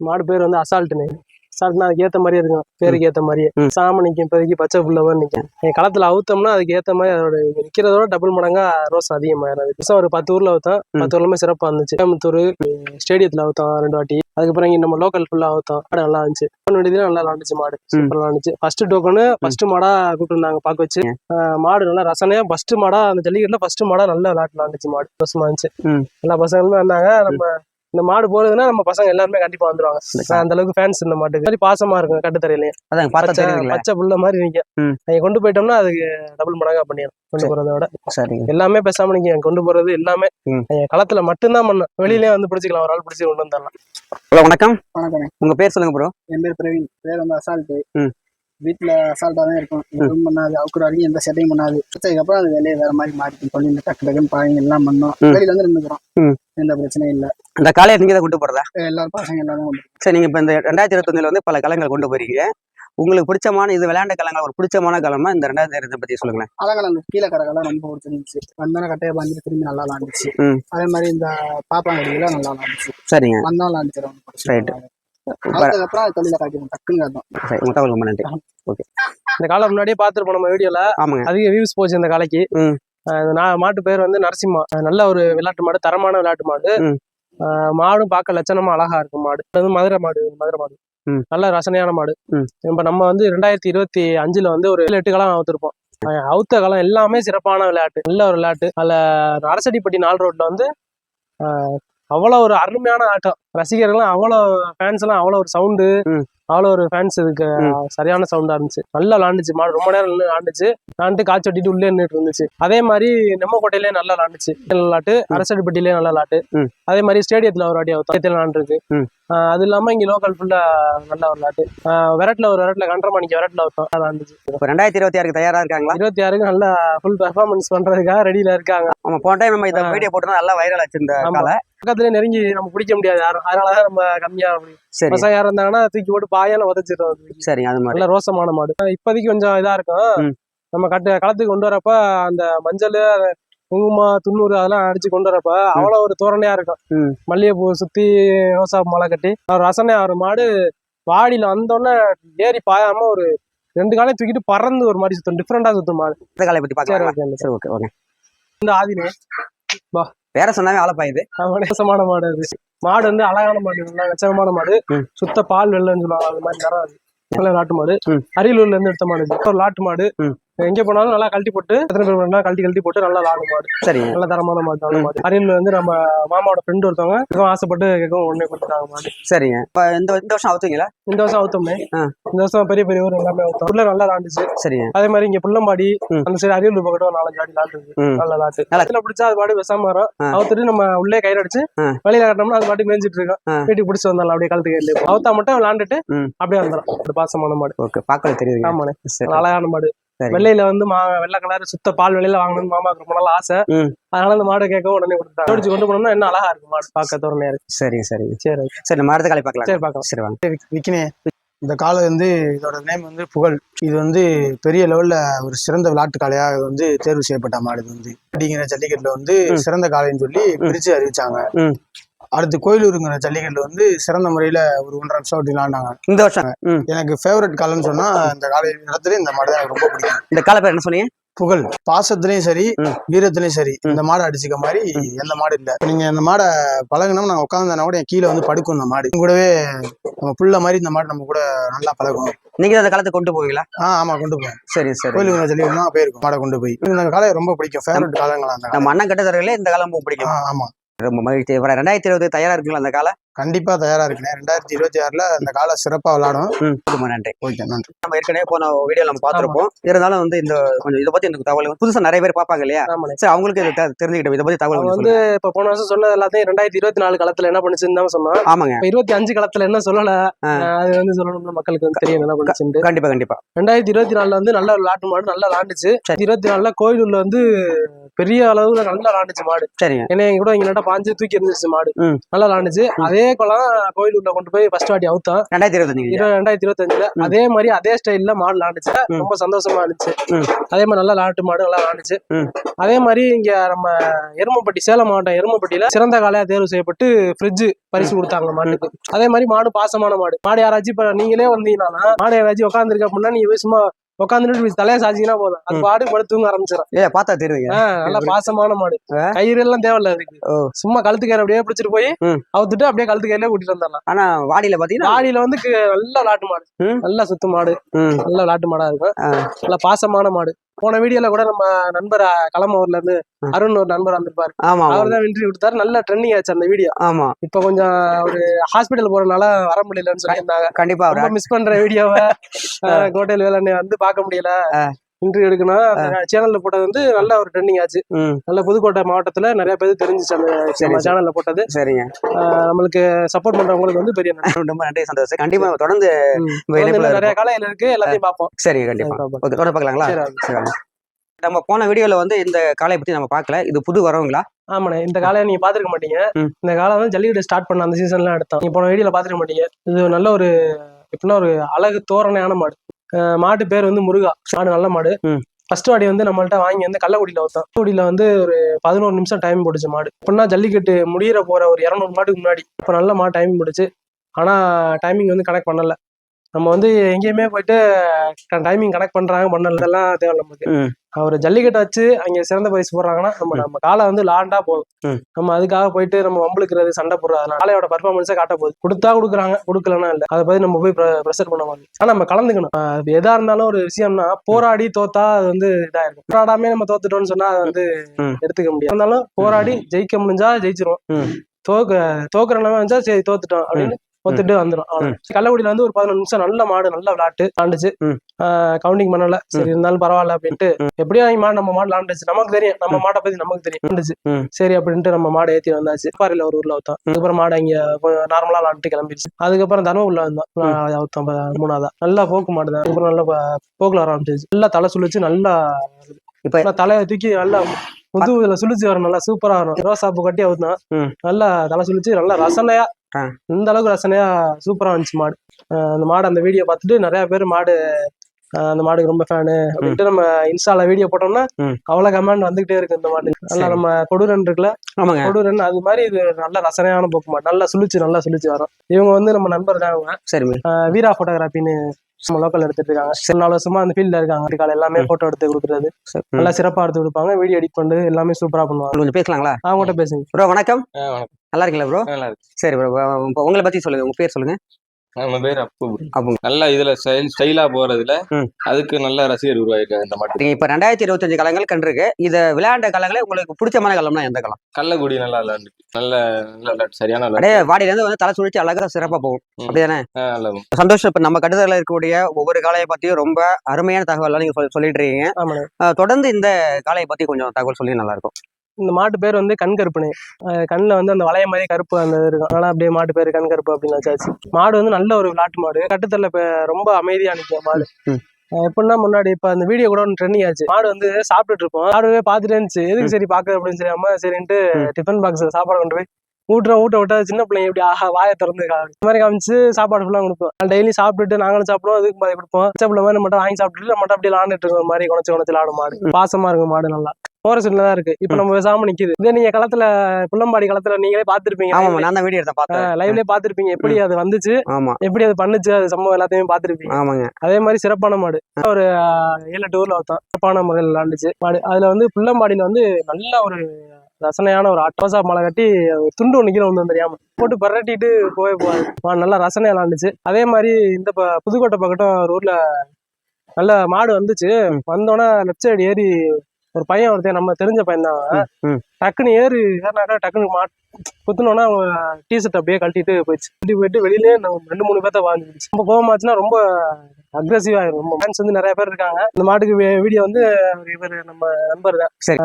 மாடு பேர் வந்து அசால்ட்டுன்னு அசால்ட்னா அதுக்கு ஏத்த மாதிரியே இருக்கும். பேருக்கு ஏத்த மாதிரியே. ம். சாம நிக்கும் இப்போதைக்கு பச்சை புள்ளவன் நிக்கும். என் களத்துல அவுத்தோம்னா அதுக்கு ஏத்த மாதிரி அதோட நிக்கிறதோட டபுள் மடங்கா ரோஸ் அதிகமாயிரும். புதுசா ஒரு பத்து ஊர்ல அவுத்தோம். பத்து ஊர்லமே சிறப்பா இருந்துச்சு. கோயம்புத்தூர் ஸ்டேடியத்துல அவுத்தோம் ரெண்டு வாட்டி. அதுக்கப்புறம் இங்க நம்ம லோக்கல் ஃபுல்லா அவுத்தோம். மாடு நல்லா இருந்துச்சு. வேண்டியதுல நல்லா விளாண்டுச்சு மாடு. சூப்பரா இருந்துச்சு ஃபர்ஸ்ட் டோக்கனு ஃபர்ஸ்ட் மாடா கூப்பிட்டு இருந்தாங்க பார்க்க வச்சு. மாடு நல்லா ரசனையா ஃபர்ஸ்ட் மாடா அந்த ஜல்லிக்கட்டுல ஃபர்ஸ்ட் மாடா நல்லா விளாட்டு விளாண்டுச்சு மாடு. சந்தோஷமா இருந்துச்சு. எல்லா பசங்களுமே வந்தாங்க. நம்ம இந்த மாடு போறதுன்னா நம்ம பசங்க எல்லாருமே கண்டிப்பா வந்துருவாங்க. நான் அந்த அளவுக்கு ஃபேன்ஸ் இந்த மாட்டுக்கு. மாதிரி பாசமா இருக்கும் கட்டுத்தரையிலயும் அதான் பச்சை பச்சை புள்ள மாதிரி ம். நீங்க கொண்டு போயிட்டோம்னா அதுக்கு டபுள் மடங்கா பண்ணிடும் கொண்டு சரி. போறதை விட சரிங்க. எல்லாமே பேசாம நீங்க கொண்டு போறது எல்லாமே. என் களத்துல மட்டும்தான் பண்ணும். வெளியிலயே வந்து பிடிச்சிக்கலாம் ஒரு ஆள் பிடிச்சி கொண்டு வந்துடலாம். ஹலோ வணக்கம். வணக்கம். உங்க பேர் சொல்லுங்க ப்ரோ என் பேர் பிரவீன். பேர் வந்து அசால்ட்டு. ம். வீட்டில் அசால்ட்டாக தான் இருக்கும். எதுவும் பண்ணாது அவுக்குற வரைக்கும் எந்த செட்டையும் பண்ணாது. அதுக்கப்புறம் அது வெளியே வேற மாதிரி மாறிக்கும். சொல்லி இந்த டக்கு டக்குன்னு பாருங்க எல்லாம் பண்ணோம். வெளியில வந்து நின்றுக்கிறோம். எந்த பிரச்சனையும் இல்லை. இந்த காலையை நீங்க தான் கொண்டு போறதா எல்லாரும் பசங்க எல்லாரும் வந்து சரி நீங்க இப்ப இந்த ரெண்டாயிரத்தி இருபத்தொன்னுல வந்து பல களங்கள் கொண்டு போறீங்க. உங்களுக்கு பிடிச்சமான இது விளையாண்ட களங்கள் ஒரு பிடிச்சமான களமா இந்த ரெண்டாயிரத்தி இருபத்தை பத்தி சொல்லுங்களேன். அந்த கீழே கடகெல்லாம் ரொம்ப பிடிச்சிருந்துச்சு. வந்தோடனே கட்டையை பாஞ்சிட்டு திரும்பி நல்லா விளாண்டுச்சு ம். அதே மாதிரி இந்த பாப்பாங்கடியில நல்லா விளாண்டுச்சு சரிங்க. வந்தோம் விளாண்டுச்சு ரொம்ப அது உங்க ரொம்ப நன்றி. இந்த காலம் முன்னாடியே பார்த்துருப்போம் நம்ம வீடியோல. ஆமாங்க. அதிக வியூஸ் போச்சு இந்த காலைக்கு. ம். ஆஹ் இந்த நா- மாட்டு பேர் வந்து நரசிம்மா. நல்ல ஒரு விளையாட்டு மாடு தரமான விளையாட்டு மாடு. மாடும் பார்க்க லட்சணமா அழகா இருக்கும் மாடு. வந்து மதுரை மாடு மதுரை மாடு. நல்ல ரசனையான மாடு. இப்ப நம்ம வந்து ரெண்டாயிரத்தி இருபத்தி அஞ்சுல வந்து ஒரு ஏழு எட்டு காலம் அவுத்திருப்போம். அவுத்த காலம் எல்லாமே சிறப்பான விளையாட்டு. நல்ல ஒரு விளையாட்டு. அதுல அரசடிப்பட்டி நாள் ரோட்ல வந்து ஆஹ் அவ்வளோ ஒரு அருமையான ஆட்டம். ரசிகர்கள்லாம் அவ்வளோ ஃபேன்ஸ் எல்லாம் அவ்வளோ ஒரு சவுண்டு. அவ்வளோ ஒரு ஃபேன்ஸ் இதுக்கு சரியான சவுண்டா இருந்துச்சு. நல்லா விளாண்டுச்சு. மாடு ரொம்ப நேரம் விளாண்டுச்சு. விளாண்டு காய்ச்சி ஒட்டிட்டு உள்ளே நின்றுட்டு இருந்துச்சு. அதே மாதிரி நெம்மக்கோட்டையிலே நல்லா விளாண்டுச்சு. விளாட்டு அரசடிப்பட்டிலே நல்லா விளாட்டு. அதே மாதிரி ஸ்டேடியத்துல ஒரு வாட்டி அவுத்தம் விளாண்டுருக்கு. அது இல்லாம இங்க லோக்கல் ஃபுல்லா நல்ல ஒரு விளாட்டு. விரட்ல ஒரு விரட்ல கண்டரமாணிக்க விரட்ல அவுத்தம் நல்லா இருந்துச்சு. இப்போ ரெண்டாயிரத்தி இருபத்தி ஆறுக்கு தயாரா இருக்காங்களா? இருபத்தி ஆறுக்கு நல்லா ஃபுல் பெர்ஃபார்மன்ஸ் பண்றதுக்காக ரெடியில இருக்காங்க. ஆமா போன டைம் நம்ம இந்த வீடியோ போட்டு நல்லா வைரல் ஆச்சு இந்த ஆமா. காலை. பக்கத்துலயே நெருங்கி நம்ம பிடிக்க முடியாது யாரும். அதனாலதான் நம்ம கம்மியா சரி. பசங்க யாரும் இருந்தாங்கன்னா தூக்கி போட்டு பாயால உதச்சிடுறோம் சரிங்க அது மாதிரி. நல்ல ரோசமான மாடு. இப்போதைக்கு கொஞ்சம் இதா இருக்கும். நம்ம கட்டு களத்துக்கு கொண்டு வரப்ப அந்த மஞ்சள் குங்குமம் துண்ணூறு அதெல்லாம் அடிச்சு கொண்டு வரப்ப அவ்வளவு ஒரு தோரணையா இருக்கும். மல்லிகைப்பூ சுத்தி ரோசா மாலை கட்டி. ஒரு ரசனை ஒரு மாடு வாடியில வந்தோடனே ஏறி பாயாம ஒரு ரெண்டு காலையும் தூக்கிட்டு பறந்து ஒரு மாதிரி சுத்தும். டிஃப்ரெண்டா சுத்தும் மாடு. இந்த காலை பத்தி சரி பார்க்கலாம் ஓகே இந்த சரி ஓகே ஓகே இந்த ஆதினே. வேற சொன்னாவே ஆளப்பாயுது மோசமான மாடு அது மாடு வந்து அழகான மாடு நல்லா லட்சணமான மாடு. சுத்த பால் வெள்ளன்னு சொல்லுவாங்க அது மாதிரி நல்ல நாட்டு மாடு. அரியலூர்ல இருந்து எடுத்த மாடு. ஒரு நாட்டு மாடு. எங்க போனாலும் நல்லா கழட்டி போட்டு எத்தனை பேர் வேணா கழட்டி கழட்டி போட்டு நல்லா லாடு மாடு. சரிங்க நல்ல தரமான மாடு நல்ல மாடு. அரியலூர்ல வந்து நம்ம மாமாவோட ஃப்ரெண்ட் ஒருத்தவங்க கேட்கவும் ஆசைப்பட்டு கேட்கவும் உடனே கொடுத்துட்டாங்க மாடு. சரிங்க. இப்போ இந்த இந்த வருஷம் அவுத்துங்களா இந்த வருஷம் அவுத்தோம்னே ஆ. இந்த வருஷம் பெரிய பெரிய ஊர் எல்லாமே அவுத்தோம் உள்ள நல்லா லாண்டுச்சு சரிங்க. அதே மாதிரி இங்க புள்ளம்பாடி. அந்த சைடு அரியலூர் பக்கத்துல ஒரு நாலஞ்சு ஆடி ம். நல்ல லாட்டு நல்லா- அதுல பிடிச்சா அது பாட்டு விசாம வரும். அவுத்துட்டு நம்ம உள்ளே கயிறு அடிச்சு. வெளியில கட்டினோம்னா அது பாட்டு மேய்ஞ்சிட்டு இருக்கோம். வீட்டுக்கு பிடிச்சி வந்தாலும் அப்படியே கழுத்து கையில அவுத்தா மட்டும் விளாண்டுட்டு. அப்படியே வந்துடும் பாசமான மாடு. ஓகே. பார்க்கல தெரியுதுங்க. ஆமாண்ணே. சரி. அழகான மாடு. சரி வெள்ளையில வந்து மா வெள்ளை கலர் சுத்த பால் வெளியில வாங்கணும்னு மாமாக்கு ரொம்ப நாள் ஆசை. அதனால அந்த மாடு கேட்கவும் உடனே கொடுத்தாங்க ஜோடிச்சு கொண்டு போனோம்னா என்ன அழகா இருக்கு மாடு பார்க்க தோரணையா இருக்கு சரி okay. சரி நம்ம அடுத்த காலை பார்க்கலாம். சரி பார்க்கலாம். சரி வாங்க. விக்கினே. இந்த காளை வந்து இதோட நேம் வந்து புகழ். இது வந்து பெரிய லெவல்ல ஒரு சிறந்த விளையாட்டு காளையாக வந்து தேர்வு செய்யப்பட்ட மாடு இது வந்து. அப்படிங்கிற ஜல்லிக்கட்டுல வந்து. சிறந்த காளைன்னு சொல்லி பிரிச்சு அறிவிச்சாங்க. ம். அடுத்து கோயிலூருங்கிற ஜல்லிக்கட்டுல வந்து சிறந்த முறையில ஒரு ஒன்றரை நிமிஷம் அப்படி விளையாண்டாங்க இந்த வருஷம்? எனக்கு ஃபேவரட் காலம்னு சொன்னா இந்த காலை இடத்துல இந்த மாடு தான் எனக்கு ரொம்ப பிடிக்கும். இந்த காலை பேர் என்ன சொன்னீங்க? புகழ். பாசத்துலயும் சரி. வீரத்துலயும் சரி இந்த மாடை அடிச்சுக்க மாதிரி எந்த மாடு இல்ல. நீங்க இந்த மாடை பழகுனோம் நான் உட்காந்தா கூட என் கீழே வந்து படுக்கும் இந்த மாடு. கூடவே நம்ம புள்ள மாதிரி இந்த மாடு நம்ம கூட நல்லா பழகும் நீங்க அந்த காலத்தை கொண்டு போவீங்களா? ஆ ஆமா கொண்டு போவோம். சரி சரி. கோயிலுக்கு சொல்லி போயிருக்கும் மாடை கொண்டு போய். இந்த காலையை ரொம்ப பிடிக்கும். ஃபேவரட் காலங்களா அந்த. நம்ம அண்ணன் கட்ட தரவில்லை இந்த காலம் ரொம்ப பிடிக்கும். ஆமா. ரொம்ப மகிழ்ச்சி. ரெண்டாயிரத்தி இருபது தயாரா இருக்குங்களா அந்த காலை? கண்டிப்பா தயாரா இருக்கேன். ரெண்டாயிரத்தி இருபத்தி ஆறுல இந்த காலை சிறப்பா விளையாடும் ம். ரொம்ப நன்றி. ஓகே நன்றி. நம்ம ஏற்கனவே போன வீடியோ நம்ம பார்த்திருப்போம். இருந்தாலும் வந்து இந்த கொஞ்சம் இதை பத்தி எனக்கு தகவல் புதுசா நிறைய பேர் பார்ப்பாங்க இல்லையா? சரி அவங்களுக்கு தெரிஞ்சுக்கிட்டோம். இதை பத்தி தகவல் வந்து. இப்ப போன வருஷம் சொன்னது எல்லாத்தையும் ரெண்டாயிரத்தி இருபத்தி நாலு களத்துல என்ன பண்ணுச்சுன்னு தான் சொன்னோம் ஆமாங்க. இப்ப இருபத்தி அஞ்சு களத்துல என்ன சொல்லல அது வந்து சொல்லணும்னா மக்களுக்கு வந்து தெரியும் என்ன பண்ணுச்சுன்னு கண்டிப்பா கண்டிப்பா. ரெண்டாயிரத்தி இருபத்தி நாலுல வந்து நல்ல ஒரு லாட்டு மாடு நல்லா லாண்டுச்சு இருபத்தி நாலுல கோயிலூர்ல வந்து பெரிய அளவுல நல்லா லாண்டுச்சு மாடு. சரிங்க. ஏன்னா எங்க கூட இங்க நட்டா பாஞ்சு தூக்கி இருந்துச்சு மாடு. நல்லா லாண்டுச்சு அதே அதே குளம் கோயில் உள்ள கொண்டு போய் ஃபர்ஸ்ட் வாட்டி அவுத்தோம் ரெண்டாயிரத்தி இருபத்தஞ்சு இரு- ரெண்டாயிரத்தி இருபத்தஞ்சுல. அதே மாதிரி அதே ஸ்டைல்ல மாடு லாண்டுச்சு. ரொம்ப சந்தோஷமா இருந்துச்சு. அதே மாதிரி நல்லா நாட்டு மாடு நல்லா லாண்டுச்சு ம். அதே மாதிரி இங்க நம்ம எருமப்பட்டி சேலம் மாவட்டம் எருமப்பட்டியில சிறந்த காளையா தேர்வு செய்யப்பட்டு ஃப்ரிட்ஜ் பரிசு கொடுத்தாங்க மாட்டுக்கு அதே மாதிரி மாடு பாசமான மாடு மாடு யாராச்சும் இப்ப நீங்களே வந்தீங்கன்னா மாடு யாராச்சும் உட்காந்துருக்க அப்படின்னா நீங்க போய் சும்மா உட்காந்துட்டு தலையை சாச்சிங்கன்னா போதும் அது. பாடு படுத்து தூங்க ஆரம்பிச்சிடும் ஏ பார்த்தா ஆஹ் நல்லா பாசமான மாடு. கயிறு எல்லாம் தேவையில்ல அதுக்கு. சும்மா கழுத்து கயிறு அப்படியே பிடிச்சிட்டு போய். அவுத்துட்டு அப்படியே கழுத்து கயிறுல கூட்டிட்டு வந்துடலாம் ஆனா வாடியில பாத்தீங்கன்னா வாடியில வந்து நல்ல நாட்டு மாடு. நல்ல சுத்து மாடு நல்ல நாட்டு மாடா இருக்கும். நல்ல பாசமான மாடு போன வீடியோல கூட நம்ம நண்பர் களமூர்ல இருந்து. அருண் ஒரு நண்பர் வந்திருப்பாரு. அவர் தான் இன்டர்வியூ கொடுத்தாரு. நல்ல ட்ரெண்டிங் ஆச்சு அந்த வீடியோ. ஆமா. இப்ப கொஞ்சம் ஒரு ஹாஸ்பிட்டல் போறதுனால வர முடியலன்னு சொல்லியிருந்தாங்க. கண்டிப்பா மிஸ் பண்ற வீடியோவை கோட்டையில் வேலை வந்து பார்க்க முடியல. இன்டர்வியூ எடுக்கணும் சேனல்ல போட்டது வந்து நல்ல ஒரு ட்ரெண்டிங் ஆச்சு. நல்ல புதுக்கோட்டை மாவட்டத்துல நிறைய பேர் தெரிஞ்சுச்சு அந்த சரி, சரி. சேனல்ல போட்டது. சரிங்க. நம்மளுக்கு சப்போர்ட் பண்றவங்களுக்கு வந்து பெரிய. ரொம்ப நன்றி சந்தோஷம். கண்டிப்பா தொடர்ந்து நிறைய. காலையில இருக்கு எல்லாத்தையும் பார்ப்போம். சரிங்க கண்டிப்பா. ஓகே தொடர்ந்து பார்க்கலாங்களா? சரி. சரி நம்ம போன வீடியோல வந்து இந்த காளையை பத்தி நம்ம பார்க்கல. இது புது வரவங்களா? ஆமாண்ணே இந்த காலையை நீங்க பாத்துருக்க மாட்டீங்க. இந்த காலம் வந்து ஜல்லிக்கட்டு ஸ்டார்ட் பண்ண அந்த சீசன்ல எடுத்தோம். நீங்க போன வீடியோல பாத்துருக்க மாட்டீங்க. இது நல்ல ஒரு எப்படின்னா ஒரு அழகு தோரணையான மாடு. மாட்டு பேர் வந்து முருகா. மாடு நல்ல மாடு. ஃபர்ஸ்ட் வாடி வந்து நம்மள்ட்ட வாங்கி வந்து கள்ளக்குடியில வைத்தோம் கள்ளக்குடியில வந்து ஒரு பதினோரு நிமிஷம் டைம் போட்டுச்சு மாடு. அப்படின்னா ஜல்லிக்கட்டு முடியிற போற ஒரு இரநூறு மாட்டுக்கு முன்னாடி. இப்போ நல்ல மாடு டைம் போட்டுச்சு. ஆனா டைமிங் வந்து கனெக்ட் பண்ணல. நம்ம வந்து எங்கேயுமே போயிட்டு டைமிங் கனெக்ட் பண்றாங்க பண்ணல. இதெல்லாம் தேவை நமக்கு. அவர் ஜல்லிக்கட்டை வச்சு அங்க சிறந்த பரிசு போடுறாங்கன்னா நம்ம. நம்ம காலை வந்து லாண்டா போதும். நம்ம அதுக்காக போயிட்டு நம்ம வம்பளுக்குறது சண்டை போடுறது காலையோட பர்ஃபார்மன்ஸை காட்ட போகுது. கொடுத்தா கொடுக்குறாங்க கொடுக்கலன்னா இல்ல. அதை பத்தி நம்ம போய் ப்ரெஷர் பண்ண மாதிரி. ஆனா நம்ம கலந்துக்கணும். எதா இருந்தாலும் ஒரு விஷயம்னா போராடி தோத்தா அது வந்து இதாயிருக்கும் போராடாமே நம்ம தோத்துட்டோம்னு சொன்னா அது வந்து. எடுத்துக்க முடியாது. இருந்தாலும் போராடி ஜெயிக்க முடிஞ்சா ஜெயிச்சிரும் ம். தோக்க தோக்குற நிலைமை வந்துச்சா சரி தோத்துட்டோம் அப்படின்னு ஒத்துட்டு வந்துடும். கள்ளக்குடியில வந்து ஒரு பதினொன்று நிமிஷம் நல்ல மாடு நல்ல விளாட்டு விளாண்டுச்சு ம். கவுண்டிங் பண்ணல. சரி இருந்தாலும் பரவாயில்ல அப்படின்ட்டு எப்படியும் மாடு நம்ம மாடு விளாண்டுச்சு நமக்கு தெரியும். நம்ம மாட்டை பத்தி நமக்கு தெரியும். விளாண்டுச்சு ம். சரி அப்படின்ட்டு நம்ம மாடு ஏத்தி வந்தாச்சு. பாறையில ஒரு ஊர்ல அவுத்தோம் அதுக்கப்புறம் மாடு அங்க நார்மலா விளாண்டுட்டு கிளம்பிடுச்சு. அதுக்கப்புறம் தர்மபுரில வந்தோம் அவுத்தோம் மூணாவதா. நல்லா போக்கு மாடு தான். அதுக்கப்புறம் நல்லா போக்குல வர ஆரம்பிச்சிச்சு நல்லா தலை சுழிச்சு நல்லா இப்ப- தலையை தூக்கி நல்லா முதுகுல சுழிச்சு வரும் நல்லா சூப்பரா வரும் ரோசாப்பு கட்டி அவுத்தோம் ம். நல்லா தலை சுழிச்சு நல்லா ரசனையா. இந்த அளவுக்கு ரசனையா சூப்பரா இருந்துச்சு மாடு. அந்த மாடு அந்த வீடியோ பார்த்துட்டு நிறைய பேர் மாடு அந்த மாடுக்கு ரொம்ப ஃபேனு அப்படின்ட்டு நம்ம இன்ஸ்டால வீடியோ போட்டோம்னா. அவ்வளவு கமெண்ட் வந்துகிட்டே இருக்கு இந்த மாடு. நல்லா. நம்ம கொடுரன் இருக்குல்ல கொடுரன் அது மாதிரி இது நல்ல ரசனையான போக்கு மாடு. நல்லா சுழிச்சு நல்லா சுழிச்சு வரும். இவங்க வந்து நம்ம நண்பர் தான் அஹ் வீரா போட்டோகிராஃபின்னு லோக்கல் எடுத்துட்டு இருக்காங்க. சரி நாலு வருஷமா அந்த ஃபீல்ட்ல இருக்காங்க. காலை எல்லாமே. போட்டோ எடுத்து கொடுக்குறது. நல்லா சிறப்பா எடுத்து கொடுப்பாங்க. வீடியோ எடிட் பண்ணி எல்லாமே சூப்பரா பண்ணுவாங்க. கொஞ்சம் பேசலாங்களா? அவங்ககிட்ட பேசுங்க. ப்ரோ வணக்கம். நல்லா இருக்கீங்களா ப்ரோ நல்லா இருக்கு. சரி ப்ரோ உங்களை பத்தி சொல்லுங்க. உங்க பேர் சொல்லுங்க. நம்ம பேர் அப்பு அப்புங்க. நல்லா இதுல ஸ்டைல் ஸ்டைலா போறதுல. அதுக்கு நல்ல ரசிகர் உருவாயிருக்காங்க இந்த மாட்டு இப்ப ரெண்டாயிரத்தி இருபத்தஞ்சு காலங்கள் கண்டிருக்கு. இத விளையாண்ட காலங்களே உங்களுக்கு பிடிச்சமான காலம்னா எந்த காலம்? கள்ளக்குடி நல்லா விளையாண்டு நல்ல நல்ல சரியான விளையாட்டு. அப்படியே வாடியில இருந்து வந்து தலை சுழிச்சு அழகா சிறப்பா போகும். அப்படிதானே? சந்தோஷம் இப்ப நம்ம கட்டுதல இருக்கக்கூடிய ஒவ்வொரு காளையை பத்தியும் ரொம்ப அருமையான தகவல் நீங்க சொல்~ சொல்லிட்டு இருக்கீங்க. தொடர்ந்து இந்த காளையை பத்தி கொஞ்சம் தகவல் சொல்லி நல்லா இருக்கும் இந்த மாட்டு பேர் வந்து கண் கருப்புனே. கண்ணில் வந்து அந்த வளைய மாதிரி கருப்பு அந்த இருக்கும். அதனால அப்படியே மாட்டு பேர் கண் கருப்பு அப்படின்னு வச்சாச்சு. மாடு வந்து நல்ல ஒரு விளாட்டு மாடு. கட்டுத்தல்ல இப்ப ரொம்ப அமைதியா நிற்கும் மாடு. எப்படின்னா முன்னாடி இப்ப அந்த வீடியோ கூட ஒன்று ட்ரெண்டிங் ஆச்சு. மாடு வந்து சாப்பிட்டுட்டு இருப்போம். மாடுவே பார்த்துட்டே இருந்துச்சு. எதுக்கு சரி பாக்குறது அப்படின்னு அம்மா சரின்ட்டு. டிஃபன் பாக்ஸ் சாப்பாடு கொண்டு போய் ஊட்டுறோம் ஊட்ட விட்டா சின்ன பிள்ளைங்க இப்படி ஆஹா வாயை திறந்து இந்த மாதிரி காமிச்சு சாப்பாடு ஃபுல்லாக கொடுப்போம். டெய்லி சாப்பிட்டுட்டு நாங்களும் சாப்பிடுவோம் அதுக்கு பாதி கொடுப்போம். பிள்ளை மாதிரி மட்டும் வாங்கி சாப்பிட்டுட்டு மட்டும் அப்படியே விளாண்டுட்டு இருக்கோம் மாதிரி குணச்சு குணச்சு ஆடும் மாடு. பாசமா இருக்கும் மாடு நல்லா. போற சூழ்நிலை தான் இருக்கு. இப்ப நம்ம பேசாம நிக்குது. இதே நீங்க களத்துல புள்ளம்பாடி களத்துல நீங்களே ஆமா பாத்துருப்பீங்க நான் தான் வீடியோ எடுத்த பார்த்தேன். லைவ்லயே பாத்துருப்பீங்க எப்படி அது வந்துச்சு? ஆமா. எப்படி அது பண்ணுச்சு? அது சம்பவம் எல்லாத்தையுமே பாத்துருப்பீங்க ஆமாங்க. அதே மாதிரி சிறப்பான மாடு. ஒரு ஏழு எட்டு ஊர்ல ஒருத்தன். சிறப்பான முறையில் விளாண்டுச்சு மாடு. அதுல வந்து புள்ளம்பாடியில வந்து நல்ல ஒரு ரசனையான ஒரு அட்டோசா மலை கட்டி துண்டு ஒன்று கீழே வந்து தெரியாம போட்டு பரட்டிட்டு போவே போவாங்க நல்லா ரசனையா விளாண்டுச்சு அதே மாதிரி இந்த ப- புதுக்கோட்டை பக்கட்டும் ஒரு நல்ல மாடு வந்துச்சு. வந்தோடனே லெஃப்ட் சைடு ஏறி ஒரு பையன் ஒருத்தன் நம்ம தெரிஞ்ச பையன் தான் அவன். டக்குன்னு ஏறி ஏறினாக்கா டக்குன்னு மா குத்துனோன்னா அவன் டிஷர்ட் அப்படியே கழட்டிட்டு போயிடுச்சு. கழட்டி போயிட்டு வெளியிலே நம்ம ரெண்டு மூணு பேர்த்த வாழ்ந்துச்சு ரொம்ப கோவமாச்சுன்னா ரொம்ப அக்ரெசிவ் ஆயிரும். ரொம்ப ஃபேன்ஸ் வந்து நிறைய பேர் இருக்காங்க. இந்த மாட்டுக்கு வீடியோ வந்து இவர் நம்ம நண்பர் தான். சரி.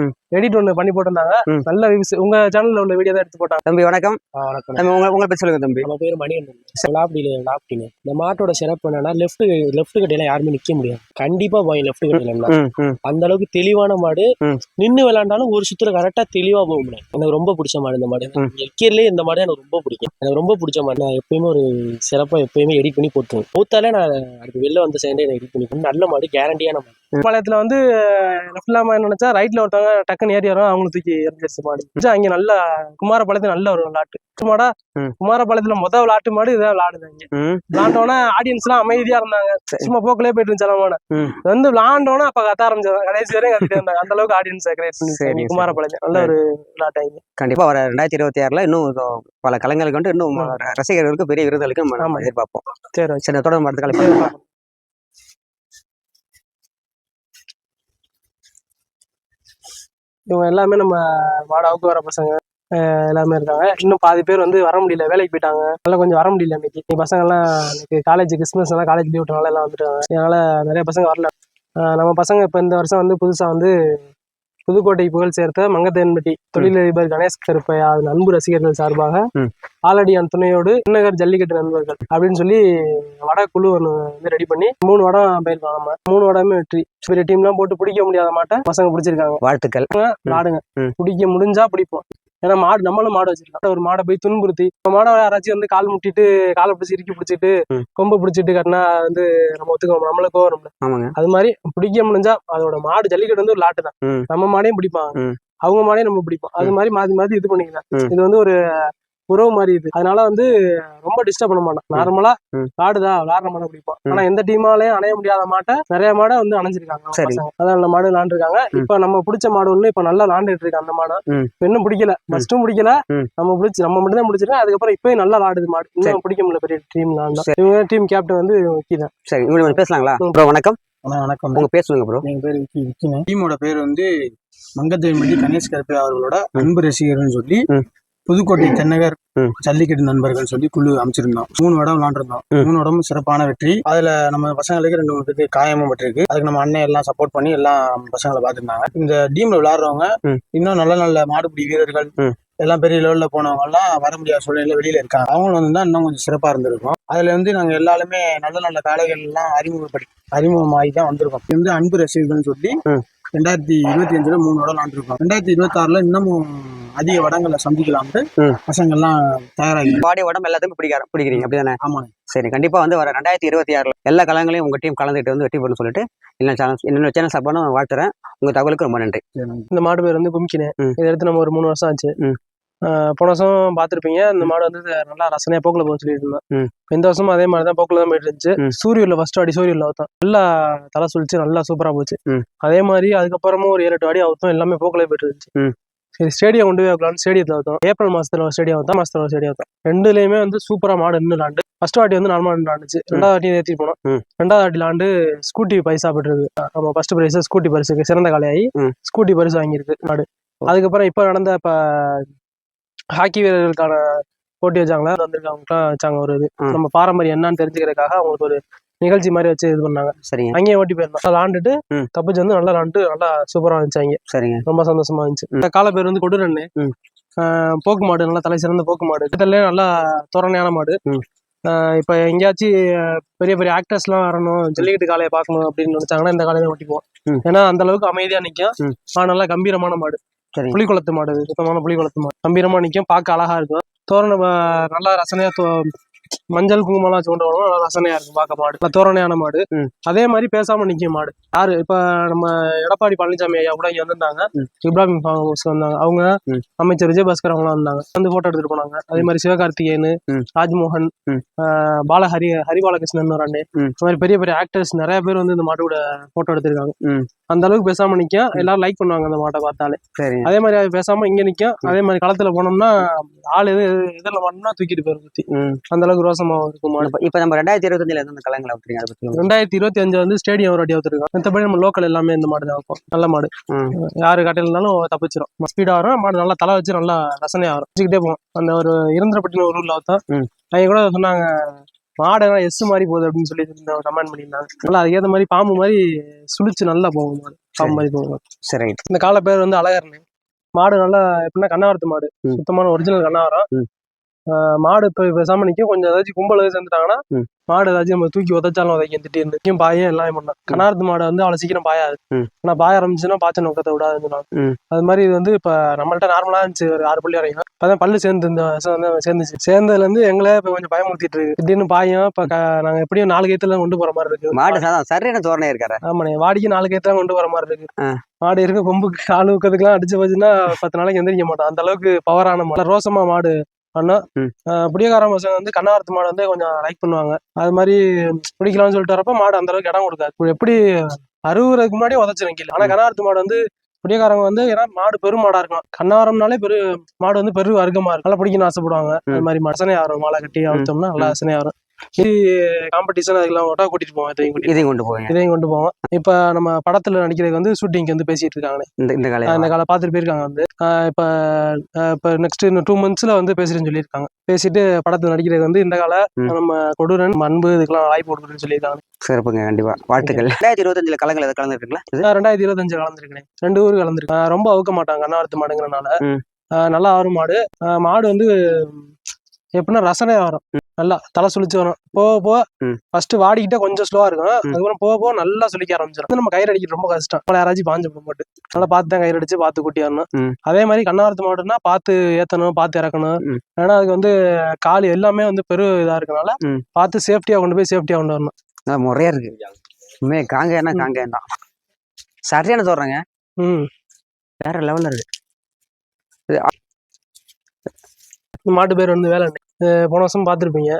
ம். எடிட் ஒன்று பண்ணி போட்டிருந்தாங்க. நல்ல வியூஸ் உங்க சேனல்ல உள்ள வீடியோ தான் எடுத்து போட்டாங்க. தம்பி வணக்கம். வணக்கம். தம்பி உங்க உங்களை பத்தி சொல்லுங்க தம்பி. நம்ம பேர் மணிகண்டன். லாப்டில லாப்டின்னு இந்த மாட்டோட சிறப்பு என்னன்னா லெஃப்ட் லெஃப்ட் கட்டையில யாருமே நிக்க முடியாது. கண்டிப்பா போய் லெஃப்ட் ம் அந்த அளவுக்கு தெளிவான மாடு. ம். நின்னு விளையாண்டாலும் ஒரு சுத்துல கரெக்டா தெளிவா போக முடியும் எனக்கு ரொம்ப பிடிச்ச மாடு இந்த மாடு. எக்கீர்லயே இந்த மாடு எனக்கு ரொம்ப பிடிக்கும். எனக்கு ரொம்ப பிடிச்ச மாடு. நான் எப்பயுமே ஒரு சிறப்பா எப்பயுமே எடிட் பண்ணி போட்டுருவேன். பூத்தாலே நான் அடுத்து வெளில வந்த சேர்ந்தே எடிட் பண்ணி நல்ல மாடு கேரண்டியான மாடு. பாளையத்துல வந்து லெஃப்ட் இல்லாம நினைச்சா ரைட்ல ஒருத்தவங்க டக்குன்னு ஏறி வரும் அவங்களை தூக்கி எரிஞ்சிருச்சு மாடு. அங்க நல்ல குமாரபாளையத்துல நல்ல ஒரு விளாட்டு. மாடா. குமாரபாளையத்துல முதல் விளாட்டு மாடு இதான் விளாடுதாங்க விளாண்டோன்னே ஆடியன்ஸ் எல்லாம் அமைதியா இருந்தாங்க. சும்மா போக்குலயே போயிட்டு இருந்துச்சு. வந்து விளாண்டோன்னே அப்ப கத்த ஆரம்பிச்சாங்க கடைசி வரையும் கத்திட்டு இருந்தாங்க. அந்த அளவுக்கு ஆடியன்ஸ் கிரியேட் பண்ணி சரி. குமாரபாளையம் நல்ல ஒரு விளாட்டாங்க கண்டிப்பா வர ரெண்டாயிரத்தி இருபத்தி ஆறுல இன்னும் பல கலைஞர்களுக்கு வந்து இன்னும் ரசிகர்களுக்கு பெரிய விருதுகளுக்கு நம்ம. எதிர்பார்ப்போம். சரி சரி தொடர்ந்து அடுத்த காலை இவங்க எல்லாமே நம்ம வாடாவுக்கு வர பசங்க எல்லாமே இருக்காங்க. இன்னும் பாதி பேர் வந்து வர முடியல வேலைக்கு போயிட்டாங்க. அதனால கொஞ்சம் வர முடியல இன்னைக்கு. இன்னைக்கு பசங்க எல்லாம் இன்னைக்கு காலேஜ் கிறிஸ்மஸ் எல்லாம் காலேஜ் லீவ் விட்டனால எல்லாம் வந்துட்டாங்க. அதனால நிறைய பசங்க வரல. நம்ம பசங்க இப்போ இந்த வருஷம் வந்து புதுசா வந்து புதுக்கோட்டை புகழ் சேர்த்த மங்கத்தேன்பட்டி தொழிலதிபர் கணேஷ் கருப்பையா அன்பு ரசிகர்கள் சார்பாக ம். ஆலடியான் துணையோடு விண்ணகர் ஜல்லிக்கட்டு நண்பர்கள் அப்படின்னு சொல்லி வட குழு ஒன்று வந்து ரெடி பண்ணி மூணு வடம் போயிருக்கோம் நம்ம. மூணு வடமே வெற்றி. பெரிய டீம்லாம் போட்டு பிடிக்க முடியாத மாட்டை பசங்க பிடிச்சிருக்காங்க. வாழ்த்துக்கள். விளாடுங்க ம். பிடிக்க முடிஞ்சா பிடிப்போம். ஏன்னா மாடு நம்மளும் மாடு வச்சிருக்கோம் ஒரு மாடை போய் துன்புறுத்தி நம்ம மாடை யாராச்சும் வந்து கால் முட்டிட்டு காலை பிடிச்சி இறுக்கி பிடிச்சிட்டு. கொம்பு பிடிச்சிட்டு கட்டினா வந்து நம்ம ஒத்துக்க நம்மளுக்கு வரும்ல ஆமாங்க அது மாதிரி பிடிக்க முடிஞ்சா அதோட மாடு ஜல்லிக்கட்டு வந்து ஒரு லாட்டு தான். நம்ம மாடையும் பிடிப்பாங்க. அவங்க மாடையும் நம்ம பிடிப்போம் அது மாதிரி மாத்தி மாத்தி இது பண்ணிக்கலாம். இது வந்து ஒரு உறவு மாதிரி இது அதனால வந்து ரொம்ப டிஸ்டர்ப் பண்ண மாட்டோம் நார்மலா. விளாடுதா விளாடுற மாடை பிடிப்போம் ம். ஆனா எந்த டீமாலையும் அணைய முடியாத மாட்டை நிறைய மாடை வந்து அணைஞ்சிருக்காங்க சரி. அதான் நல்ல மாடு விளாண்டுருக்காங்க. இப்ப நம்ம பிடிச்ச மாடு ஒண்ணு இப்ப நல்லா விளாண்டுட்டு இருக்கு அந்த மாடு. இன்னும் பிடிக்கல. ஃபர்ஸ்ட்டும் பிடிக்கல. நம்ம பிடிச்சி நம்ம மட்டும் தான் பிடிச்சிருக்கோம். அதுக்கப்புறம் இப்பயும் நல்லா விளாடுது மாடு. இன்னும் பிடிக்க முடியல பெரிய டீம். இவங்க டீம் கேப்டன் வந்து விக்கி தான் சரி இவங்க கொஞ்சம் பேசலாங்களா? ம். ப்ரோ வணக்கம். வணக்கம். உங்க பேர் சொல்லுங்க ப்ரோ எங்க பேர் விக்கி விக்கிங்க டீமோட பேர் வந்து மங்கத்தேவன்பட்டி கணேஷ் கருப்பை அவர்களோட அன்பு ரசிகர்னு சொல்லி. புதுக்கோட்டை தென்னகர். ஜல்லிக்கட்டு நண்பர்கள் சொல்லி குழு அமைச்சிருந்தோம் மூணு இடம் விளாண்டுருந்தோம். மூணு இடமும் சிறப்பான வெற்றி அதுல நம்ம பசங்களுக்கு ரெண்டு மூணு பேருக்கு காயமும் பட்டிருக்கு அதுக்கு நம்ம அண்ணன் எல்லாம் சப்போர்ட் பண்ணி எல்லாம் பசங்களை பார்த்துருந்தாங்க இந்த டீம்ல விளையாடுறவங்க ம். இன்னும் நல்ல நல்ல மாடுபிடி வீரர்கள். எல்லாம் பெரிய லெவல்ல போனவங்க எல்லாம் வர முடியாத சூழ்நிலையில வெளியில இருக்காங்க அவங்களும் வந்து தான் இன்னும் கொஞ்சம் சிறப்பா இருந்திருக்கும் அதுல வந்து நாங்க எல்லாருமே நல்ல நல்ல காளைகள் எல்லாம் அறிமுகப்படி அறிமுகமாகி தான் வந்திருக்கோம் இது வந்து அன்பு ரசிகர்கள்னு சொல்லி. ரெண்டாயிரத்தி இருபத்தி அஞ்சுல மூணு வடம் விளாண்டுருக்கோம் ரெண்டாயிரத்தி இருபத்தி ஆறுல இன்னமும் அதிக வடங்களை சந்திக்கலாம்னு ம். பசங்க எல்லாம் தயாராகி. பாடி உடம்பு எல்லாத்தையும் பிடிக்கிற பிடிக்கிறீங்க. அப்படிதானே? ஆமாங்க. சரி கண்டிப்பா வந்து வர ரெண்டாயிரத்தி இருபத்தி ஆறுல எல்லா கலங்களையும் உங்க டீம் கலந்துட்டு வந்து வெற்றி பண்ணு சொல்லிட்டு இல்லை சேனல் என்னோட சேனல் சாப்பாடு வாழ்த்துறேன். உங்க தகவலுக்கு ரொம்ப நன்றி. இந்த மாடு பேர் வந்து கும்கினே. ம். இதை எடுத்து நம்ம ஒரு மூணு வருஷம் ஆச்சு. போன வருஷம் பார்த்துருப்பீங்க. இந்த மாடு வந்து நல்லா ரசனையா போக்குல போக சொல்லிட்டு இருந்தோம் ம். இந்த வருஷமும் அதே மாதிரி தான் போக்குல தான் போயிட்டு இருந்துச்சு. சூரியன்ல ஃபர்ஸ்ட் அடி சூரியன்ல அவுத்தோம் நல்லா தலை சுழிச்சு நல்லா சூப்பரா போச்சு. ம். அதே மாதிரி அதுக்கப்புறமும் ஒரு ஏழு எட்டு அடி அவுத்தோம் எல்லாமே போக்குல போயிட்டு இருந்துச்சு. சரி ஸ்டேடியம் கொண்டு போய் வைக்கலாம்னு ஸ்டேடியத்தில் அவுத்தோம் ஏப்ரல் மாசத்துல ஒரு ஸ்டேடியம் அவுத்தோம் மாசத்துல ஒரு ஸ்டேடியம் அவுத்தோம் ரெண்டுலயுமே வந்து சூப்பரா மாடு நின்று விளாண்டு. ஃபர்ஸ்ட் வாட்டி வந்து நார்மல் விளாண்டுச்சு. ரெண்டாவது வாட்டி ஏற்றி போனோம். ரெண்டாவது வாட்டி விளாண்டு ஸ்கூட்டி பரிசா பெற்றது நம்ம ஃபர்ஸ்ட் பிரைஸ் ஸ்கூட்டி பரிசுக்கு சிறந்த காலையாகி. ஸ்கூட்டி பரிசு வாங்கியிருக்கு மாடு. அதுக்கப்புறம் இப்போ நடந்த இப்போ ஹாக்கி வீரர்களுக்கான போட்டி வச்சாங்களா? வந்திருக்காங்க வச்சாங்க ஒரு இது. நம்ம பாரம்பரியம் என்னன்னு தெரிஞ்சுக்கிறதுக்காக அவங்களுக்கு ஒரு நிகழ்ச்சி மாதிரி வச்சு இது பண்ணாங்க. சரிங்க. அங்கேயும் ஓட்டி போயிருந்தோம். நல்லா விளாண்டுட்டு. தப்பிச்சு வந்து நல்லா விளாண்டு நல்லா சூப்பரா இருந்துச்சு அங்கே. சரிங்க. ரொம்ப சந்தோஷமா இருந்துச்சு. இந்த கால பேர் வந்து கொடுரண்ணு. போக்கு மாடு நல்லா தலை சிறந்த போக்கு மாடு. இதுல நல்லா தோரணையான மாடு. இப்ப எங்கேயாச்சும் பெரிய பெரிய ஆக்டர்ஸ் எல்லாம் வரணும் ஜல்லிக்கட்டு காளையை பார்க்கணும் அப்படின்னு நினைச்சாங்கன்னா இந்த காலையை ஓட்டிக்குவோம் ம். ஏன்னா அந்த அளவுக்கு அமைதியா நிக்கும். ஆனா நல்லா கம்பீரமான மாடு. சரிங்க. புலிக்குளத்து மாடு சுத்தமான புலிக்குளத்து மாடு. கம்பீரமா நிக்கும் பார்க்க அழகா இருக்கும். தோரணை நல்லா ரசனையா மஞ்சள் குங்குமம்லாம் வச்சு கொண்டு வரணும் நல்லா ரசனையா இருக்கும் பார்க்க மாடு. தோரணையான மாடு. அதே மாதிரி பேசாம நிக்கும் மாடு. யாரு? இப்ப நம்ம எடப்பாடி பழனிசாமி ஐயா கூட இங்க வந்திருந்தாங்க. இப்ராஹிம் ஃபார்மர்ஸ் வந்தாங்க. அவங்க. அமைச்சர் விஜயபாஸ்கர் அவங்களாம் வந்தாங்க. வந்து போட்டோ எடுத்துட்டு போனாங்க. அதே மாதிரி சிவகார்த்திகேயன். ராஜ்மோகன் ம். ஆஹ் பாலஹரி ஹரிபாலகிருஷ்ணன் ஒரு அண்ணே. இந்த மாதிரி பெரிய பெரிய ஆக்டர்ஸ் நிறைய பேர் வந்து இந்த மாட்டோட போட்டோ எடுத்திருக்காங்க. அந்த அளவுக்கு பேசாம நிக்கும் எல்லாரும் லைக் பண்ணுவாங்க அந்த மாட்டை பார்த்தாலே. அதே மாதிரி அது பேசாம இங்க நிக்கும் அதே மாதிரி களத்துல போனோம்னா ஆள் எது இதில் மாட்டோம்னா தூக்கிட்டு போயிரு அந்த அளவுக்கு ரோசமா இருக்கும் மாடு இப்ப- நம்ம ரெண்டாயிரத்தி இருபத்தஞ்சுல எந்த கலங்களை அதை சொல்லுங்க. ரெண்டாயிரத்தி இருபத்தி அஞ்சு வந்து ஸ்டேடியம் ஒரு வாட்டி வந்துருக்கோம் மற்றபடி நம்ம லோக்கல் எல்லாமே இந்த மாடு தான் வைப்போம். நல்ல மாடு. யாரு கட்டையிலனாலும் தப்பிச்சிரும். ஸ்பீடா வரும் மாடு நல்லா தலை வச்சு நல்லா ரசனையா வரும். வச்சுக்கிட்டே போவோம். அந்த ஒரு இருந்திரப்பட்டின ஒரு ஊர்ல ம். அவங்க கூட சொன்னாங்க மாடு எல்லாம் எஸ் மாதிரி போகுது அப்படின்னு சொல்லி கமெண்ட் பண்ணியிருந்தாங்க. நல்லா அதுக்கேற்ற மாதிரி பாம்பு மாதிரி சுழிச்சு நல்லா போகும் மாடு. பாம்பு மாதிரி போகும் சரி இந்த கால பேர் வந்து அழகர்னு. மாடு நல்லா எப்படின்னா கண்ணாவரத்து மாடு. சுத்தமான ஒரிஜினல் கண்ணாவரம். மாடு இப்போ பேசாம நிற்கும் கொஞ்சம் ஏதாச்சும் கும்பல் எதாவது சேர்ந்துட்டாங்கன்னா. மாடு ஏதாச்சும் நம்ம தூக்கி உதச்சாலும் உதைக்கும் திட்டிருந்து நிற்கும் பாயும் எல்லாமே பண்ணலாம். கண்ணாரத்து மாடு வந்து அவ்வளோ சீக்கிரம் பாயாது. ம். ஆனா பாய ஆரம்பிச்சுன்னா பாய்ச்ச நோக்கத்தை விடாதுன்னு. அது மாதிரி இது வந்து இப்போ நம்மள்ட்ட நார்மலா இருந்துச்சு. ஒரு ஆறு பள்ளி வரைக்கும் இப்பதான் பல்லு சேர்ந்து இந்த சேர்ந்துச்சு. சேர்ந்ததுல இருந்து எங்களே இப்ப கொஞ்சம் பயமுறுத்திட்டு இருக்கு. திடீர்னு பாயும். இப்ப க- நாங்க எப்படியும் நாலு கேத்துல கொண்டு போற மாதிரி இருக்கு. மாடு சாதம் சரியான தோரணையா இருக்காரு. ஆமாண்ணே. வாடிக்கு நாலு கேத்துல கொண்டு போற மாதிரி இருக்கு. மாடு இருக்க கொம்புக்கு கால் ஊக்கத்துக்குலாம் அடிச்சு போச்சுன்னா பத்து நாளைக்கு எந்திரிக்க மாட்டோம். அந்த அளவுக்கு பவரான மாடு. ரோசமா மாடு. பண்ணா. ம். புடியக்காரன் பசங்க வந்து கண்ணாரத்து மாடு வந்து கொஞ்சம் லைக் பண்ணுவாங்க. அது மாதிரி பிடிக்கலாம்னு சொல்லிட்டு வரப்ப மாடு அந்த அளவுக்கு இடம் கொடுக்காது. இப்ப எப்படி அறுவதுக்கு முன்னாடி உதச்சிரும் கீழே. ஆனா கண்ணாரத்து மாடு வந்து புடியக்காரங்க வந்து ஏன்னா மாடு பெரும் மாடா இருக்கும். கண்ணாரம்னாலே பெரு மாடு வந்து பெரு வர்க்கமா இருக்கும். நல்லா பிடிக்கணும்னு ஆசைப்படுவாங்க. அது மாதிரி மசனை ஆகும் மாலை கட்டி அழுத்தோம்னா நல்லா அசனை ஆகும் காம்படிஷன் அதுக்கெல்லாம் ஒட்டா கூட்டிட்டு போவோம் இதையும் கூட்டிட்டு. இதையும் கொண்டு போவீங்க. இதையும் கொண்டு போவோம். இப்ப நம்ம படத்துல நடிக்கிறதுக்கு வந்து ஷூட்டிங்க்கு வந்து பேசிட்டு இருக்காங்க இந்த இந்த காலையில. அந்த காலை பார்த்துட்டு போயிருக்காங்க வந்து. இப்ப இப்ப நெக்ஸ்ட் இன்னும் டூ மந்த்ஸ்ல வந்து பேசுறேன்னு சொல்லியிருக்காங்க. பேசிட்டு படத்துல நடிக்கிறது வந்து இந்த கால. நம்ம கொடூரன் அன்பு இதுக்கெல்லாம் வாய்ப்பு கொடுக்குறேன்னு சொல்லியிருக்காங்க. சிறப்புங்க கண்டிப்பா. வாழ்த்துக்கள். ரெண்டாயிரத்தி இருபத்தஞ்சுல கலங்கள் எதாவது கலந்துருக்குங்களா? ரெண்டாயிரத்தி இருபத்தஞ்சு கலந்துருக்கேன் ரெண்டு ஊர் கலந்துருக்கேன் ரொம்ப அவுக்க மாட்டாங்க அண்ணாவரத்து மாடுங்கிறனால. ம். ஆஹ் நல்லா ஆறும் மாடு. மாடு வந்து எப்படின்னா ரசனையா வரும். நல்லா தலை சுழிச்சு வரும். போக போக. ஃபர்ஸ்ட் வாடிக்கிட்டே கொஞ்சம் ஸ்லோவா இருக்கும். அதுக்கப்புறம் போக போக நல்லா சுளிக்க ஆரம்பிச்சிடும் நம்ம கயிறு அடிக்கிறது ரொம்ப கஷ்டம். நம்மள யாராச்சும் பாஞ்சு போட மாட்டு நல்லா பார்த்து தான் கயிறு அடிச்சு பார்த்து கூட்டி வரணும். அதே மாதிரி கண்ணாரத்து மாடுன்னா பார்த்து ஏத்தணும் பார்த்து இறக்கணும். ஏன்னா அதுக்கு வந்து கால் எல்லாமே வந்து பெரு இதா இருக்கனால. பார்த்து சேஃப்டியா கொண்டு போய் சேஃப்டியா கொண்டு வரணும். முறையா இருக்கு. உண்மையா காங்கேயன்னா காங்கேயம் தான். சரியான தோறங்க ம். வேற லெவல்ல இருக்கு. மாட்டு பேர் வந்து வேலை போன வருஷம் பார்த்துருப்பீங்க.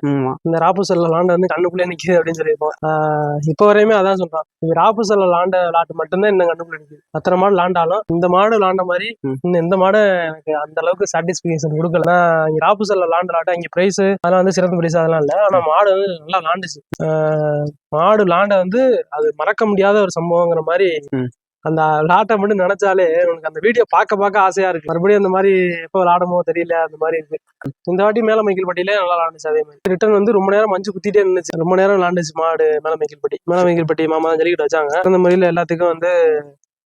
இந்த ராப்புசல்ல லாண்ட வந்து கண்ணுக்குள்ளே நிக்குது அப்படின்னு சொல்லியிருப்போம். ஆஹ் இப்போ வரையுமே அதான் சொல்றான். இது ராப்புசல்ல லாண்ட லாட்டு மட்டும்தான் இன்னும் கண்ணுக்குள்ள நிக்குது. அத்தனை மாடு லாண்டாலும் இந்த மாடு லாண்ட மாதிரி. இன்னும் இந்த மாடு எனக்கு அந்த அளவுக்கு சாட்டிஸ்பிகேஷன் கொடுக்கல. இங்க ராப்புசல்ல லாண்ட லாட்ட இங்க பிரைஸ் அதெல்லாம் வந்து சிறந்த பிரைஸ் அதெல்லாம் இல்ல. ஆனா மாடு வந்து நல்லா லாண்டுச்சு. மாடு லாண்ட வந்து அது மறக்க முடியாத ஒரு சம்பவங்கிற மாதிரி. அந்த விளாட்டம் மட்டும் நினைச்சாலே உனக்கு அந்த வீடியோ பார்க்க பார்க்க ஆசையா இருக்கு. மறுபடியும் அந்த மாதிரி எப்போ விளாடமோ தெரியல அந்த மாதிரி இருக்கு. இந்த வாட்டி மேல மைக்கேல்பட்டியிலே நல்லா விளாண்டுச்சு அதே மாதிரி. ரிட்டர்ன் வந்து ரொம்ப நேரம் மஞ்சு குத்திட்டே இருந்துச்சு ரொம்ப நேரம் விளாண்டுச்சு மாடு மேல மைக்கில்பட்டி மேல மைக்கில்பட்டி மாமா தான் ஜல்லிக்கட்டு வச்சாங்க. அந்த முறையில எல்லாத்துக்கும் வந்து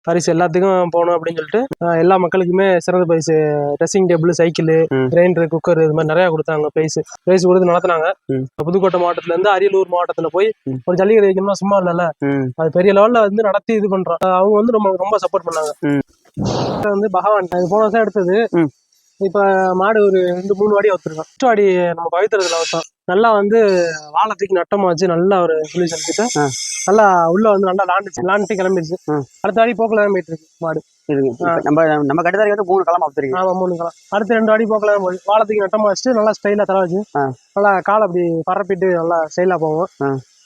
பரிசு எல்லாத்துக்கும் போகணும் அப்படின்னு சொல்லிட்டு எல்லா மக்களுக்குமே சிறந்த பரிசு. Dressing table cycle. Grinder cooker இது மாதிரி நிறைய கொடுத்தாங்க. பிரைஸ் பிரைஸ் கொடுத்து நடத்துனாங்க. புதுக்கோட்டை மாவட்டத்துல இருந்து அரியலூர் மாவட்டத்துல போய். ஒரு ஜல்லிக்கட்டு வைக்கணும்னா சும்மா இல்லைல்ல. அது பெரிய லெவல்ல வந்து நடத்தி இது பண்றோம். அவங்க வந்து ரொம்ப ரொம்ப சப்போர்ட் பண்ணாங்க. வந்து பகவான் அது போன வருஷம் எடுத்தது. இப்ப மாடு ஒரு ரெண்டு மூணு வாடி வச்சிருக்கோம் ஃபர்ஸ்ட் வாடி நம்ம பவித்திரத்துல வச்சோம் நல்லா வந்து வாழத்துக்கு நட்டமா வச்சு நல்லா ஒரு செஞ்சுட்டு ஆ. நல்லா உள்ள வந்து நல்லா லாண்டுச்சு. லாண்டுட்டு கிளம்பிடுச்சு. அடுத்த வாடி போக்கல போயிட்டு இருக்கு மாடு. நம்ம நம்ம கட்டுதாரி வந்து மூணு களம் அப்படிங்க ஆமா மூணு காலம் அடுத்த ரெண்டு வாடி போக்கல போய் வாழத்துக்கு நட்டமா வச்சுட்டு நல்லா ஸ்டைலா தலை வச்சு. நல்லா காலை அப்படி பரப்பிட்டு நல்லா ஸ்டைலா போவோம்.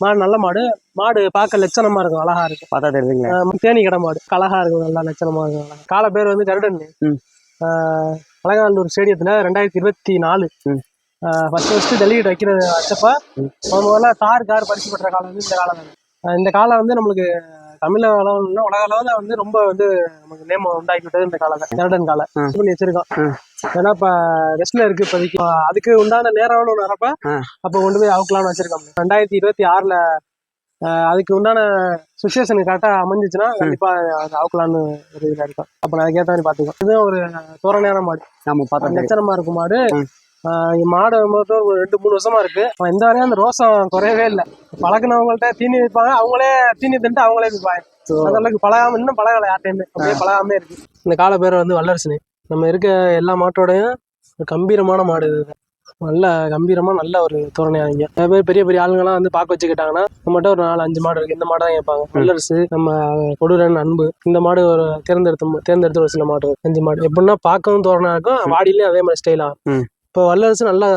மாடு நல்ல மாடு. மாடு பார்க்க லட்சணமா இருக்கும். அழகா இருக்கும். பார்த்தா தெரியுதுங்களா. தேனி கடை மாடு. அழகா இருக்கும். நல்லா லட்சணமா இருக்கும். காலை பேர் வந்து கருடன். அலங்காநல்லூர் ஸ்டேடியத்துல ரெண்டாயிரத்தி இருபத்தி நாலு. ஃபர்ஸ்ட் ஃபர்ஸ்ட் ஜல்லிக்கட்டு வைக்கிற வச்சப்ப முதல்ல தார் கார் பரிசு பெற்ற காலம் வந்து இந்த காலம் தான். இந்த காலம் வந்து நம்மளுக்கு தமிழ் அளவில் உலக அளவில் வந்து ரொம்ப வந்து நமக்கு நேம் உண்டாக்கி விட்டது இந்த காலம் தான். கருடன் காலம். இது பண்ணி வச்சிருக்கோம். ஏன்னா இப்ப ரெஸ்ட்ல இருக்கு இப்போதைக்கு. இப்ப அதுக்கு உண்டான நேரம்னு ஒன்று வரப்ப. அப்போ கொண்டு போய் அவுக்கலாம்னு வச்சிருக்கோம். ரெண்டாயிரத்தி இருபத்தி ஆறுல அதுக்கு உண்டான சுச்சுவேஷன் கரெக்டா அமைஞ்சிச்சுன்னா கண்டிப்பா அது அவுக்கலான்னு ஒரு இதுல இருக்கும். அப்ப நான் அதுக்கேற்ற மாதிரி பாத்துக்கோ இது ஒரு தோரணையான மாடு. நாம பார்த்தா லட்சணமா இருக்கும் மாடு மாடு மட்டும் ஒரு ரெண்டு மூணு வருஷமா இருக்கு. இந்த வரையும் அந்த ரோசம் குறையவே இல்லை. பழகினவங்கள்ட்ட தீனி வைப்பாங்க அவங்களே தீனி தின்ட்டு அவங்களே விற்பாங்க. அந்த அளவுக்கு பழகாம இன்னும் பழகல யார்ட்டையுமே அப்படியே பழகாமே இருக்கு. இந்த கால பேர் வந்து வல்லரசனி. நம்ம இருக்க எல்லா மாட்டோடையும் கம்பீரமான மாடு இது. நல்ல கம்பீரமா நல்ல ஒரு தோரணையாங்க நிறைய பேர் பெரிய பெரிய ஆளுங்கெல்லாம் வந்து பார்க்க வச்சுக்கிட்டாங்கன்னா நம்மகிட்ட ஒரு நாலு அஞ்சு மாடு இருக்கு. இந்த மாடு தான் கேட்பாங்க. வல்லரசு நம்ம கொடூரன் அன்பு. இந்த மாடு ஒரு தேர்ந்தெடுத்த தேர்ந்தெடுத்த ஒரு சில மாடு அஞ்சு மாடு. எப்படின்னா பார்க்கவும் தோரணா இருக்கும். வாடியிலயும் அதே மாதிரி ஸ்டைலா ம். இப்போ வல்லரசு நல்லா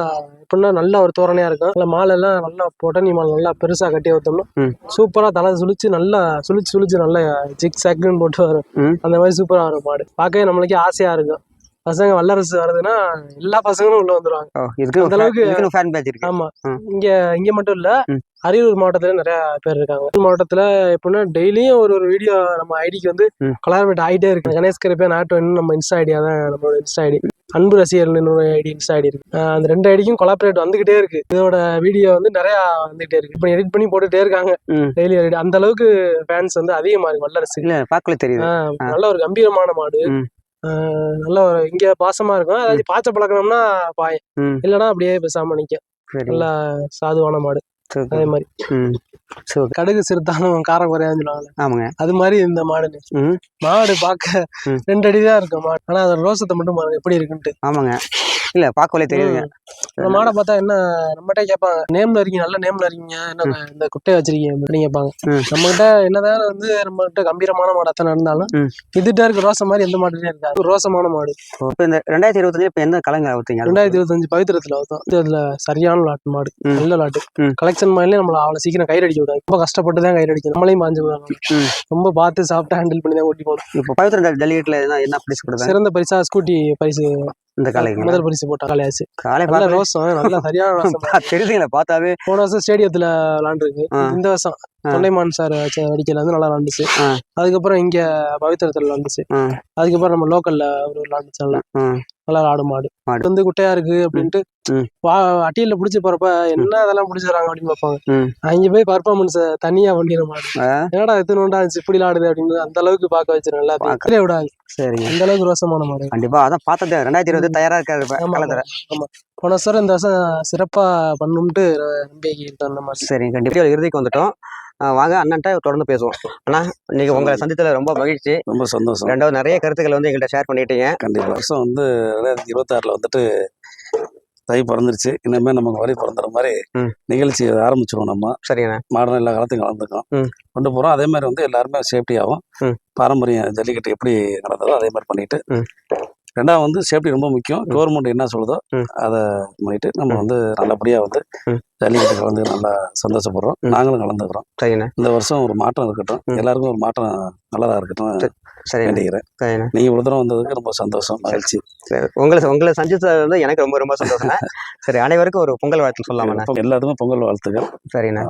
எப்படின்னா நல்ல ஒரு தோரணையா இருக்கும் நல்ல மாலை எல்லாம் நல்லா பொட்டனி மாலை நல்லா பெருசா கட்டி வைத்தோம்னா ம். சூப்பரா தலை சுழிச்சு நல்லா சுழிச்சு சுழிச்சு நல்லா ஜிக் சக்குன்னு போட்டு வரும். அந்த மாதிரி சூப்பரா வரும் மாடு பார்க்கவே நம்மளுக்கே ஆசையா இருக்கும் பசங்க வல்லரசு வருதுன்னா எல்லா பசங்களும் உள்ள வந்துருவாங்க அந்த அளவுக்கு- ஆமா. இங்க இங்க மட்டும் இல்ல. அரியலூர் மாவட்டத்துல நிறைய பேர் இருக்காங்க மாவட்டத்துல எப்படின்னா டெய்லியும் ஒரு ஒரு வீடியோ நம்ம ஐடிக்கு வந்து. கொலாபரேட் ஆகிட்டே இருக்கு கணேஷ் கருப்பே நாட்டு நம்ம இன்ஸ்டா ஐடியா தான் நம்மளோட இன்ஸ்டா ஐடி அன்பு ரசிகர்கள் இன்னொரு ஐடி இன்ஸ்டா ஐடி இருக்கு. அந்த ரெண்டு ஐடிக்கும் கொலாபரேட் வந்துகிட்டே இருக்கு. இதோட வீடியோ வந்து நிறைய வந்துகிட்டே இருக்கு. இப்போ எடிட் பண்ணி போட்டுட்டே இருக்காங்க. டெய்லி அந்த அளவுக்கு ஃபேன்ஸ் வந்து அதிகமா இருக்கு. வல்லரசு இல்ல பார்க்கல ஆ. நல்ல ஒரு கம்பீரமான மாடு. நல்ல ஒரு இங்க பாசமா இருக்கும். அதாவது பாய்ச்ச பழக்கணும்னா பாயம் இல்லைன்னா அப்படியே பேசாம நிக்கும் சரி. நல்ல சாதுவான மாடு. அதே மாதிரி ம். சரி கடுகு சிறுத்தாலும் காரம் குறையாதுன்னு சொல்லுவாங்கல்ல. ஆமாங்க. அது மாதிரி இந்த மாடு மாடு பார்க்க. ரெண்டு அடி தான் இருக்கும் மாடு. ஆனா அதோட ரோசத்தை மட்டும் பாருங்க எப்படி இருக்குன்ட்டு. ஆமாங்க. இல்ல பார்க்கவே தெரியுதுங்க. அந்த மாடை பார்த்தா என்ன நம்மகிட்ட கேட்பாங்க நேம்ல இருக்கீங்க நல்ல நேம்ல இருக்கீங்க என்ன இந்த குட்டையை வச்சிருக்கீங்க? அப்படின்னு கேட்பாங்க. நம்ம கிட்ட என்னதான் வந்து நம்ம கிட்ட கம்பீரமான மாடு அத்தனை இருந்தாலும். இதுட்ட இருக்க ரோசம் மாதிரி எந்த மாடுலயும் இருக்காது. ரோசமான மாடு. இப்போ இந்த ரெண்டாயிரத்தி இருபத்தஞ்சு இப்போ எந்த கலங்க அவுத்தீங்க ரெண்டாயிரத்தி இருபத்தஞ்சு பவித்திரத்துல வந்தோம் இதுல சரியான லாட்டு மாடு. நல்ல லாட்டு. கலெக்ஷன் மாடலே நம்மள அவ்வளவு சீக்கிரம் கயிறு அடிக்க விடாது. ரொம்ப கஷ்டப்பட்டு தான் கயிறு அடிக்கணும். நம்மளையும் பாஞ்சு விடுவாங்க ம். ரொம்ப பார்த்து சாப்பிட்டு ஹேண்டில் பண்ணி தான் ஓட்டி போகணும். இப்போ பவித்திர ஜல்லிக்கட்டுல என்ன பிரைஸ் கொடுத்தாங்க சிறந்த பரிசா ஸ்கூட்டி பரிசு இந்த காலைக்கு முதல் பரிசு போட்டா காலையாச்சு காலை நல்ல ரோசம் நல்ல சரியான தெரியுதுங்களா பார்த்தாவே. போன வருஷம் ஸ்டேடியத்துல விளாண்டுருக்கு. இந்த வருஷம். தொண்டைமான் சார் அடிக்கல வந்து நல்லா விளாண்டுச்சு. அதுக்கப்புறம் இங்க பவித்திரத்துல விளாண்டுச்சு. அதுக்கப்புறம் நம்ம லோக்கல்ல ஒரு விளாண்டுச்சு நல்லா. நல்லா ஆடு மாடு மாடு. இது வந்து குட்டையா இருக்கு அப்படின்ட்டு. வா அட்டியில புடிச்சு போறப்ப என்ன அதெல்லாம் புடிச்சிடறாங்க அப்படின்னு பார்ப்பாங்க ம். அங்க போய் பர்ஃபார்மன்ஸ் தனியா பண்ணிட மாடு. என்னடா எத்தனோண்டா இப்படி விளாடுது அப்படின்னு அந்த அளவுக்கு பார்க்க வச்சிருக்கேன் எல்லாத்தையும் பார்க்க. அப்படியே விடாது சரிங்க அந்த அளவுக்கு ரோசமான மாடு கண்டிப்பா அதான் பார்த்தது ரெண்டாயிரத்தி இருபது தயாரா இருக்காரு ஆமா, போன வருஷம் இந்த வருஷம் சிறப்பா பண்ணும்ட்டு நம்பிக்கை சரிங்க கண்டிப்பா இறுதிக்கு வந்துட்டோம் வாங்க அண்ணன்ட்ட தொடர்ந்து பேசுவோம். அண்ணா இன்னைக்கு உங்களை சந்தித்ததுல ரொம்ப மகிழ்ச்சி. ரொம்ப சந்தோஷம். ரெண்டாவது நிறைய கருத்துக்களை வந்து எங்கள்கிட்ட ஷேர் பண்ணிட்டீங்க. கண்டிப்பா. வருஷம் வந்து ரெண்டாயிரத்தி இருபத்தாறுல வந்துட்டு தை பிறந்துருச்சு. இனிமேல் நமக்கு வரி பிறந்துற மாதிரி. நிகழ்ச்சி ஆரம்பிச்சிருவோம் நம்ம. சரிங்கண்ணா மாடர்ன் எல்லா காலத்தையும் கலந்துக்கும். கொண்டு போகிறோம் அதே மாதிரி வந்து எல்லாருமே சேஃப்டியாகவும் ம். பாரம்பரியம் ஜல்லிக்கட்டு எப்படி நடந்ததோ அதே மாதிரி பண்ணிட்டு. ரெண்டாவது வந்து சேஃப்டி ரொம்ப முக்கியம். கவர்மெண்ட் என்ன சொல்லுதோ. அதை பண்ணிட்டு நம்ம. வந்து நல்லபடியாக வந்து. ஜல்லிக்கட்டு கலந்து நல்லா சந்தோஷப்படுறோம். நாங்களும் கலந்துக்கிறோம். சரிங்கண்ணா இந்த வருஷம் ஒரு மாற்றம் இருக்கட்டும். எல்லாருக்கும் ஒரு மாற்றம் நல்லதாக இருக்கட்டும் சரிண்ணா. வேண்டிக்கிறேன். சரிண்ணா. நீங்கள் இவ்வளோ தூரம் வந்ததுக்கு ரொம்ப சந்தோஷம் மகிழ்ச்சி. சரி. உங்களை உங்களை சந்தித்தது வந்து எனக்கு ரொம்ப ரொம்ப சந்தோஷம்ண்ணா. சரி அனைவருக்கும் ஒரு பொங்கல் வாழ்த்து சொல்லலாமாண்ணா. எல்லாத்துக்கும் பொங்கல் வாழ்த்துக்கள். சரிண்ணா.